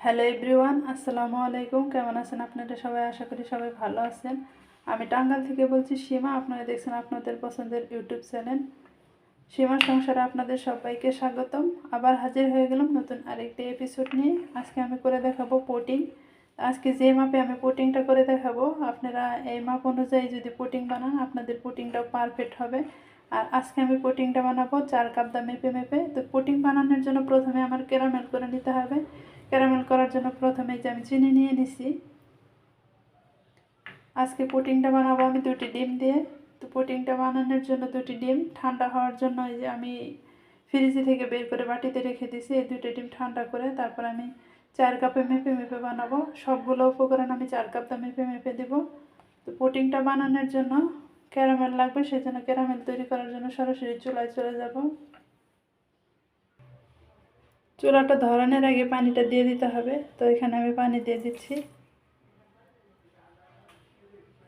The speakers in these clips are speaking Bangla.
হ্যালো এভরিওয়ান আসসালামু আলাইকুম। কেমন আছেন আপনারা সবাই? আশা করি সবাই ভালো আছেন। আমি টাঙ্গাল থেকে বলছি, সীমা। আপনারা দেখছেন আপনাদের পছন্দের ইউটিউব চ্যানেল। সীমা সংসারে আপনাদের সবাইকে স্বাগতম। আবার হাজির হয়ে গেলাম নতুন আরেকটি এপিসোড নিয়ে। আজকে আমি করে দেখাবো পোটিং। আজকে যে মাপে আমি পোটিংটা করে দেখাবো, আপনারা এই মাপ অনুযায়ী যদি পোটিং বানান, আপনাদের পোটিংটাও পারফেক্ট হবে। আর আজকে আমি পোটিংটা বানাবো চার কাপ দা মেপে মেপে তো পোটিং বানানোর জন্য প্রথমে আমার ক্যারামেল করে নিতে হবে। ক্যারামেল করার জন্য প্রথমে যে আমি চিনি নিয়ে নিছি। আজকে পুটিংটা বানাবো আমি দুটি ডিম দিয়ে। তো পুটিংটা বানানোর জন্য দুটি ডিম, ঠান্ডা হওয়ার জন্য এই যে আমি ফ্রিজে থেকে বের করে বাটিতে রেখে দিছি এই দুটি ডিম ঠান্ডা করে। তারপর আমি চার কাপে মেপে মেপে বানাবো। সবগুলো উপকরণ আমি চার কাপ কাপটা মেপে মেপে দেব। তো পুটিংটা বানানোর জন্য ক্যারামেল লাগবে সেই জন্য ক্যারামেল তৈরি করার জন্য সরাসরি চুলায় চলে যাব। চুলাটা ধরানোর আগে পানিটা দিয়ে দিতে হবে। তো এখানে আমি পানি দিয়ে দিচ্ছি।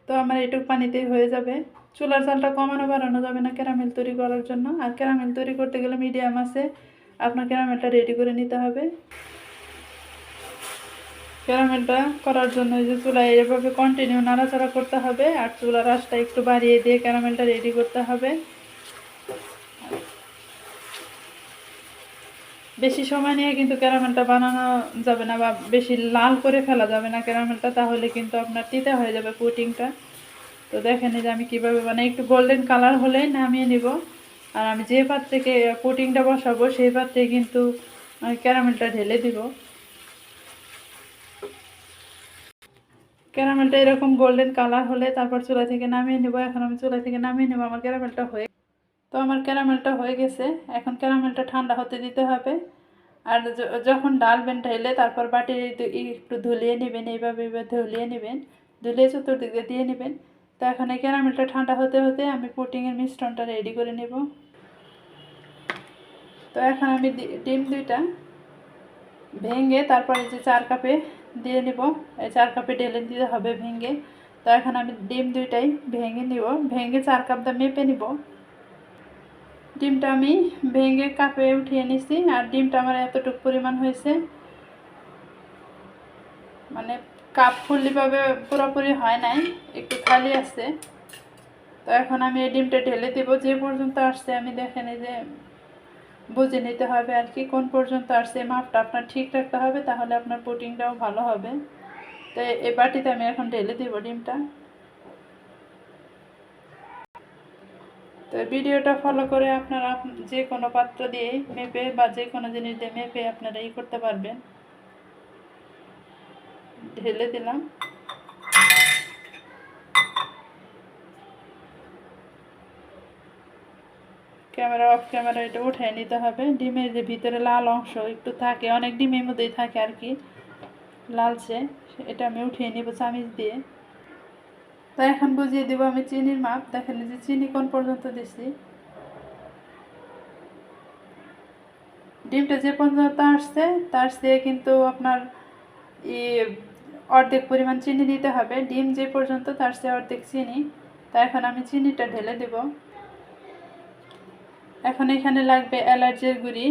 তো আমার এটুকু পানিতেই হয়ে যাবে। চুলার চালটা কমানো বাড়ানো যাবে না ক্যারামেল তৈরি করার জন্য। আর ক্যারামেল তৈরি করতে গেলে মিডিয়াম আছে। আপনার ক্যারামেলটা রেডি করে নিতে হবে। ক্যারামেলটা করার জন্য যে চুলায় এভাবে কন্টিনিউ নাড়াচাড়া করতে হবে। আর চুলার আঁচটা একটু বাড়িয়ে দিয়ে ক্যারামেলটা রেডি করতে হবে। বেশি সময় নিয়ে কিন্তু ক্যারামেলটা বানানো যাবে না বা বেশি লাল করে ফেলা যাবে না ক্যারামেলটা, তাহলে কিন্তু আপনার তিতা হয়ে যাবে পুটিংটা তো দেখেন যে আমি কীভাবে বানাই, একটু গোল্ডেন কালার হলে নামিয়ে নিব। আর আমি যে পাত্রে পুটিংটা বসাবো, সেই পাত্রে কিন্তু ক্যারামেলটা ঢেলে দিব। ক্যারামেলটা এরকম গোল্ডেন কালার হলে তারপর চুলা থেকে নামিয়ে নেব। এখন আমি চুলা থেকে নামিয়ে নেব, আমার ক্যারামেলটা হয়ে তো আমার ক্যারামেলটা হয়ে গেছে। এখন ক্যারামেলটা ঠান্ডা হতে দিতে হবে। আর যখন ডালবেন ঢেলে তারপর বাটি একটু ধুলিয়ে নেবেন, এইভাবে এইভাবে ধুলিয়ে নেবেন। ধুলিয়ে চতুর্দিকে দিয়ে নেবেন। তো এখন এই ক্যারামেলটা ঠান্ডা হতে হতে আমি পুটিংয়ের মিশ্রণটা রেডি করে নেব। তো এখন আমি ডিম দুইটা ভেঙে তারপরে যে চার কাপে দিয়ে নেব। এই চার কাপে ঢেলে দিতে হবে ভেঙে। তো এখন আমি ডিম দুইটাই ভেঙে নিব। ভেঙে চার কাপটা মেপে নিব। ডিমটা আমি ভেঙে কাপে উঠিয়ে নিছি, আর ডিমটা আমার এতটুকু পরিমাণ হয়েছে। মানে কাপ ফুললিভাবে পুরোপুরি হয় নাই, একটু খালি আছে। তো এখন আমি এই ডিমটা ঢেলে দেব, যে পর্যন্ত আসছে আমি দেখেন এই যে বুঝে নিতে হবে আর কি, কোন পর্যন্ত আসছে মাপটা আপনার ঠিক রাখতে হবে, তাহলে আপনার পুটিংটাও ভালো হবে। তো এই বাটিতে আমি এখন ঢেলে দেবো ডিমটা। তো ভিডিওটা ফলো করে আপনারা যে কোনো পাত্র দিয়ে মেপে বা যে কোনো জিনিস দিয়ে মেপে আপনারা ই করতে পারবেন। ঢেলে দিলাম। ক্যামেরা অফ ক্যামেরা এটা উঠাই নিতে হবে। ডিমের যে ভিতরে লাল অংশ একটু থাকে, অনেক ডিমের মধ্যেই থাকে আর কি, লালচে। এটা আমি উঠিয়ে নিব চামিচ দিয়ে। তো এখন বুঝিয়ে দিব আমি চিনির মাপ। দেখেন যে চিনি কোন পর্যন্ত দিছি? ডিমটা যে পর্যন্ত আসছে, তার সে কিন্তু আপনার ই অর্ধেক পরিমাণ চিনি দিতে হবে। ডিম যে পর্যন্ত, তার সে অর্ধেক চিনি। তা এখন আমি চিনিটা ঢেলে দেব। এখন এখানে লাগবে অ্যালার্জির গুঁড়ি।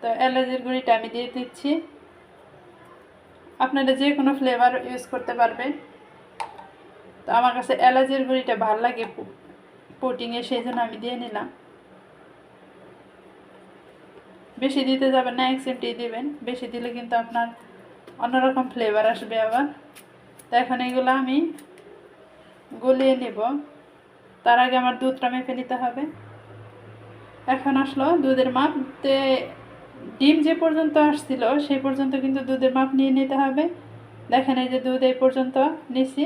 তো অ্যালার্জির গুঁড়িটা আমি দিয়ে দিচ্ছি। আপনারা যে কোনো ফ্লেভার ইউজ করতে পারবেন। তো আমার কাছে এলাচের গুঁড়িটা ভালো লাগে পুটিংয়ে সেই জন্য আমি দিয়ে নিলাম। বেশি দিতে যাবেন না, এক চিমটি দিবেন। বেশি দিলে কিন্তু আপনার অন্যরকম ফ্লেভার আসবে আবার। তো এখন এগুলো আমি গলিয়ে নেব। তার আগে আমার দুধটা মেপে নিতে হবে। এখন আসলো দুধের মাপ। তে ডিম যে পর্যন্ত আসছিল, সেই পর্যন্ত কিন্তু দুধের মাপ নিয়ে নিতে হবে। দেখেন এই যে দুধ এই পর্যন্ত নিছি।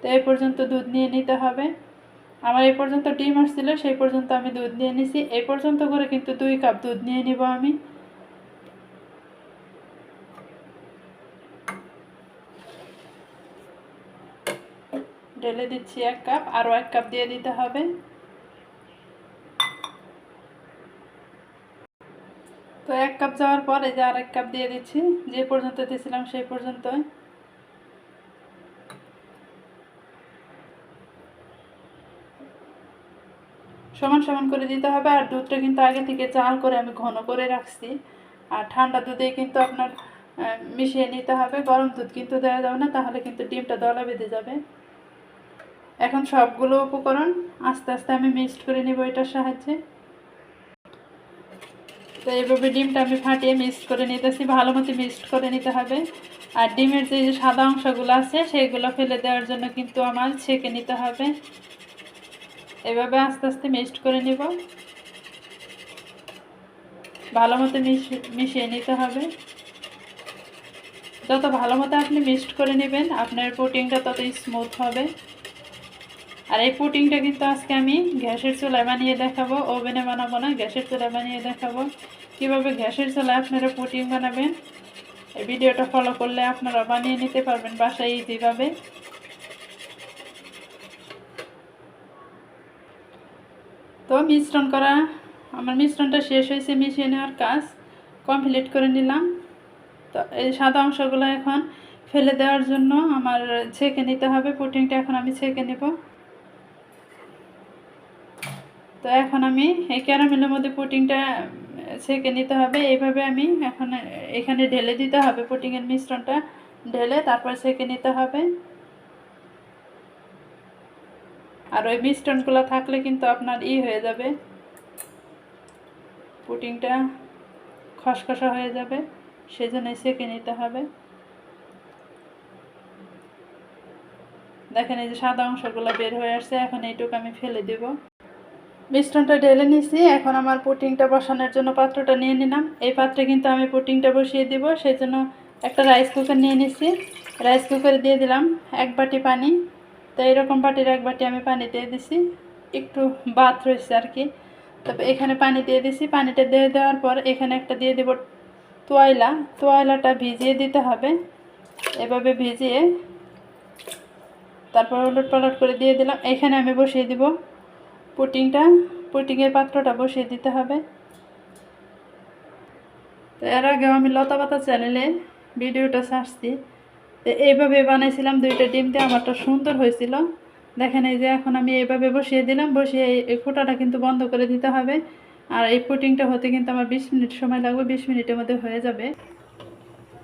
তো এই পর্যন্ত দুধ নিয়ে নিতে হবে। আমার এই পর্যন্ত ডিম আসছিল, সেই পর্যন্ত আমি দুধ নিয়ে নিছি। এই পর্যন্ত করে কিন্তু দুই কাপ দুধ নিয়ে নিব আমি। ঢেলে দিচ্ছি এক কাপ, আরও এক কাপ দিয়ে দিতে হবে। তো এক কাপ যাওয়ার পর এই যে আর এক কাপ দিয়ে দিচ্ছি। যে পর্যন্ত দিয়েছিলাম সেই পর্যন্তই। সমান সমান করে দিতে হবে আর দুধটা কিন্তু আগে থেকে চাল করে আমি ঘন করে রাখছি। আর ঠান্ডা দুধে কিন্তু আপনার মিশিয়ে নিতে হবে। গরম দুধ কিন্তু দেওয়া যাবে না, তাহলে কিন্তু ডিমটা দলা বেঁধে যাবে। এখন সবগুলো উপকরণ আস্তে আস্তে আমি মিক্সড করে নিব এটার সাহায্যে। তো এইভাবে ডিমটা আমি ফাটিয়ে মিক্সড করে নিতেছি, ভালো মতো মিক্সড করে নিতে হবে। আর ডিমের যে সাদা অংশগুলো আছে সেইগুলো ফেলে দেওয়ার জন্য কিন্তু আমার ছেঁকে নিতে হবে। এভাবে আস্তে আস্তে মিক্সড করে নিব। ভালো মতো মিশিয়ে নিতে হবে। যত ভালো মতো আপনি মিক্সড করে নেবেন, আপনার পুটিংটা তত স্মুথ হবে। আর এই পুটিংটা কিন্তু আজকে আমি গ্যাসের চুলায় বানিয়ে দেখাবো, ওভেনে বানাবো না, গ্যাসের চুলায় বানিয়ে দেখাবো। কীভাবে গ্যাসের চুলায় আপনারা পুটিং বানাবেন, এই ভিডিওটা ফলো করলে আপনারা বানিয়ে নিতে পারবেন বাসায় ইজিভাবে তো মিশ্রণ করা, আমার মিশ্রণটা শেষ হয়েছে, মিশিয়ে নেওয়ার কাজ কমপ্লিট করে নিলাম। তো এই সাদা অংশগুলো এখন ফেলে দেওয়ার জন্য আমার ছেঁকে নিতে হবে, পুটিংটা এখন আমি ছেঁকে নেব। তো এখন আমি এই ক্যারামেলের মধ্যে পুটিংটা ছেঁকে নিতে হবে, এইভাবে আমি এখন এখানে ঢেলে দিতে হবে পুটিংয়ের মিশ্রণটা, ঢেলে তারপর ছেঁকে নিতে হবে। আর ওই মিশ্রণগুলো থাকলে কিন্তু আপনার ই হয়ে যাবে। পুটিংটা খসখসা হয়ে যাবে, সেজন্য সেঁকে নিতে হবে। দেখেন এই যে সাদা অংশগুলো বের হয়ে আসছে, এখন এইটুকু আমি ফেলে দেব। মিশ্রণটা ঢেলে নিছি, এখন আমার পুটিংটা বসানোর জন্য পাত্রটা নিয়ে নিলাম। এই পাত্রে কিন্তু আমি পুটিংটা বসিয়ে দিব সেই জন্য একটা রাইস কুকার নিয়ে নিছি। রাইস কুকারে দিয়ে দিলাম এক বাটি পানি। তো এরকম বাটির এক বাটি আমি পানি দিয়ে দিছি। একটু বাত রয়েছে আর কি। তবে এখানে পানি দিয়ে দিছি। পানিটা দিয়ে দেওয়ার পর এখানে একটা দিয়ে দেব তোয়াইলা। তোয়াইলাটা ভিজিয়ে দিতে হবে। এভাবে ভিজিয়ে তারপর উলট পালট করে দিয়ে দিলাম। এখানে আমি বসিয়ে দিব পুটিংটা। পুটিংয়ের পাত্রটা বসিয়ে দিতে হবে। তো এর আগেও আমি লতা পাতা চ্যানেলে ভিডিওটা ছাড়ছি। তো এইভাবে বানাইছিলাম দুইটা ডিম দিয়ে, আমারটা সুন্দর হয়েছিল। দেখেন এই যে এখন আমি এইভাবে বসিয়ে দিলাম, বসিয়ে এই ফোটাটা কিন্তু বন্ধ করে দিতে হবে। আর এই পুটিংটা হতে কিন্তু আমার বিশ মিনিট সময় লাগবে, বিশ মিনিটের মধ্যে হয়ে যাবে।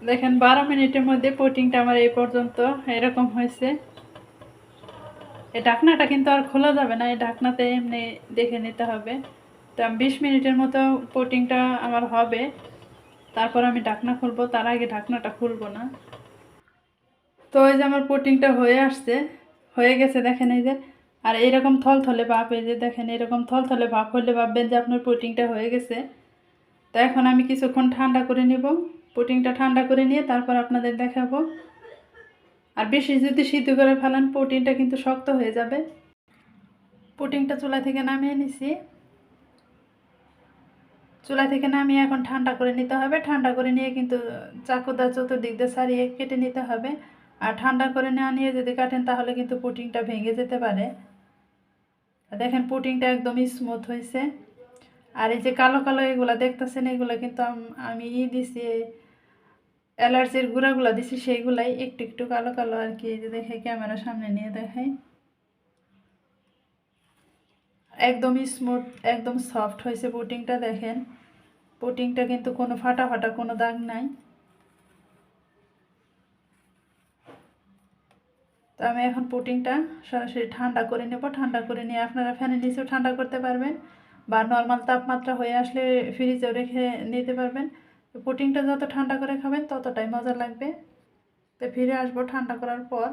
দেখেন বারো মিনিটের মধ্যে পুটিংটা আমার এই পর্যন্ত এরকম হয়েছে। এই ঢাকনাটা কিন্তু আর খোলা যাবে না, এই ঢাকনাতে এমনি দেখে নিতে হবে। তো বিশ মিনিটের মতো পুটিংটা আমার হবে। তারপর আমি ঢাকনা খুলবো, তার আগে ঢাকনাটা খুলবো না। তো ওই যে আমার পুটিংটা হয়ে আসছে, হয়ে গেছে দেখেন এই যে। আর এইরকম থলথলে ভাপ এই যে দেখেন এরকম থল থলে ভাপ হলে ভাববেন যে আপনার পুটিংটা হয়ে গেছে। তো এখন আমি কিছুক্ষণ ঠান্ডা করে নিব। পুটিংটা ঠান্ডা করে নিয়ে তারপর আপনাদের দেখাবো। আর বেশি যদি সিদ্ধ করে ফেলান পুটিংটা কিন্তু শক্ত হয়ে যাবে। পুটিংটা চুলা থেকে নামিয়ে নিছি। চুলা থেকে নামিয়ে এখন ঠান্ডা করে নিতে হবে। ঠান্ডা করে নিয়ে কিন্তু চাকুদা চতুর্দিক দিয়ে সারিয়ে কেটে নিতে হবে। আর ঠান্ডা করে নেওয়া নিয়ে যদি কাটেন, তাহলে কিন্তু পুটিংটা ভেঙে যেতে পারে। দেখেন, পুটিংটা একদমই স্মুথ হয়েছে। আর এই যে কালো কালো এগুলো দেখতেছেন, এগুলো কিন্তু আমি ই দিছি, অ্যালার্জির গুঁড়াগুলো দিছি, সেইগুলাই একটু একটু কালো কালো আর কি যে দেখে ক্যামেরার সামনে নিয়ে দেখাই। একদমই স্মুথ একদম সফট হয়েছে পুটিংটা, দেখেন। পুটিংটা কিন্তু কোনো ফাটা ফাটা কোনো দাগ নাই। তো আমি এখন পুটিংটা সরাসরি ঠান্ডা করে নেব। ঠান্ডা করে নিয়ে আপনারা ফ্যানের নিচেও ঠান্ডা করতে পারবেন বা নর্মাল তাপমাত্রা হয়ে আসলে ফ্রিজেও রেখে নিতে পারবেন। তো পুটিংটা যত ঠান্ডা করে খাবেন ততটাই মজা লাগবে। তো ফিরে আসব ঠান্ডা করার পর।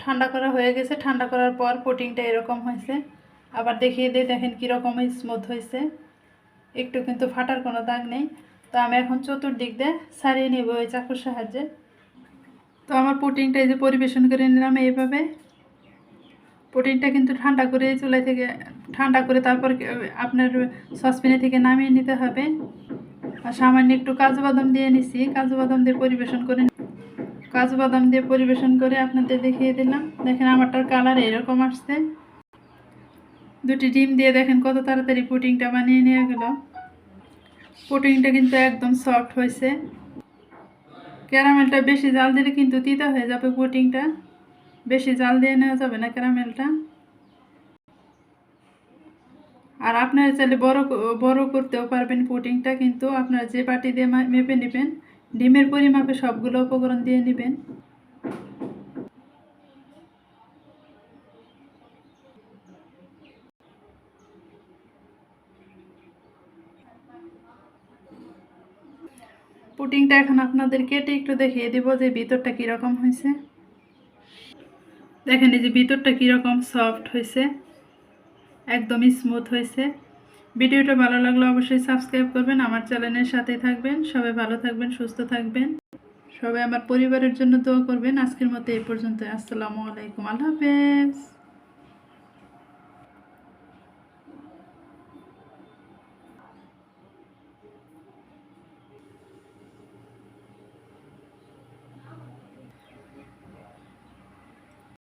ঠান্ডা করা হয়ে গেছে, ঠান্ডা করার পর পুটিংটা এরকম হয়েছে। আবার দেখিয়ে দিয়ে দেখেন কীরকম স্মুথ হয়েছে। একটু কিন্তু ফাটার কোনো দাগ নেই। তো আমি এখন চতুর্দিক দিয়ে সারিয়ে নেব ওই চাকুর সাহায্যে। তো আমার পুটিংটা এই যে পরিবেশন করে নিলাম এইভাবে। পুটিংটা কিন্তু ঠান্ডা করে চুলাই থেকে, ঠান্ডা করে তারপর আপনার সসপ্যানে থেকে নামিয়ে নিতে হবে। আর সামান্য একটু কাজু বাদাম দিয়ে নিছি। কাজু বাদাম দিয়ে পরিবেশন করে কাজু বাদাম দিয়ে পরিবেশন করে আপনাদের দেখিয়ে দিলাম। দেখেন আমারটার কালার এরকম আসছে। দুটি ডিম দিয়ে দেখেন কত তাড়াতাড়ি পুটিংটা বানিয়ে নিয়ে গেল। পুটিংটা কিন্তু একদম সফট হয়েছে। ক্যারামেলটা বেশি জাল দিলে কিন্তু তিতা হয়ে যাবে পুটিংটা। বেশি জাল দিয়ে নেওয়া যাবে না ক্যারামেলটা। আর আপনারা চাইলে বড় বড় করতেও পারবেন পুটিংটা, কিন্তু আপনারা যে পাটি দিয়ে মেপে নেবেন, ডিমের পরিমাপে সবগুলো উপকরণ দিয়ে নেবেন। পুটিংটা এখন আপনাদের কেটে একটু দেখিয়ে দিব যে ভিতরটা কীরকম হয়েছে। দেখেন এই যে ভিতরটা কীরকম সফট হয়েছে, একদমই স্মুথ হয়েছে। ভিডিওটা ভালো লাগলে অবশ্যই সাবস্ক্রাইব করবেন, আমার চ্যানেলের সাথে থাকবেন। সবাই ভালো থাকবেন, সুস্থ থাকবেন। সবাই আমার পরিবারের জন্য দোয়া করবেন। আজকের মতো এই পর্যন্ত আসসালামু আলাইকুম। আল্লাহ হাফেজ।